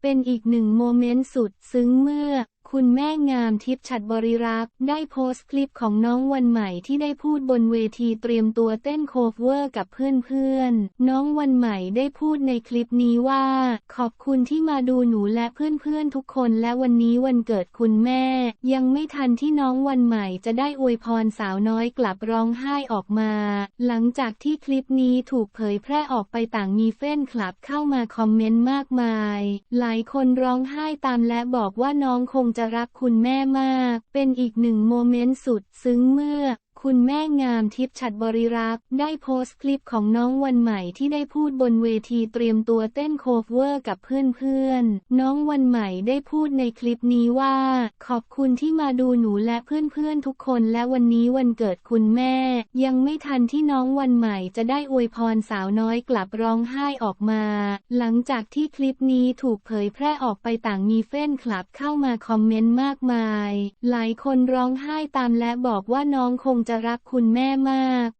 เป็นอีกหนึ่งโมเมนต์สุดซึ้งเมื่อ คุณแม่งามทิพย์ฉัดบริรักษ์ได้โพสต์คลิปของน้องวันใหม่ที่ได้พูดบนเวทีเตรียมตัวเต้นโคเวอร์กับเพื่อนๆ น้องวันใหม่ได้พูดในคลิปนี้ว่า ขอบคุณที่มาดูหนูและเพื่อนๆทุกคนและวันนี้วันเกิดคุณแม่ ยังไม่ทันที่น้องวันใหม่จะได้อวยพรสาวน้อยกลับร้องไห้ออกมา หลังจากที่คลิปนี้ถูกเผยแพร่ออกไปต่างมีเฟ้นคลับเข้ามาคอมเมนต์มากมาย หลายคนร้องไห้ตามและบอกว่าน้องคงจะจะรักคุณแม่มาก เป็นอีกหนึ่งโมเมนต์สุดซึ้งเมื่อ คุณแม่งามทิพย์ฉัดบริรักษ์ได้โพสต์คลิปของน้องวันใหม่ที่ได้พูดบนเวทีเตรียมตัวเต้นโคเวอร์กับเพื่อนๆ น้องวันใหม่ได้พูดในคลิปนี้ว่า ขอบคุณที่มาดูหนูและเพื่อนๆทุกคนและวันนี้วันเกิดคุณแม่ ยังไม่ทันที่น้องวันใหม่จะได้อวยพรสาวน้อยกลับร้องไห้ออกมา หลังจากที่คลิปนี้ถูกเผยแพร่ออกไปต่างมีเฟ้นคลับเข้ามาคอมเมนต์มากมาย หลายคนร้องไห้ตามและบอกว่าน้องคงจะรักคุณแม่มาก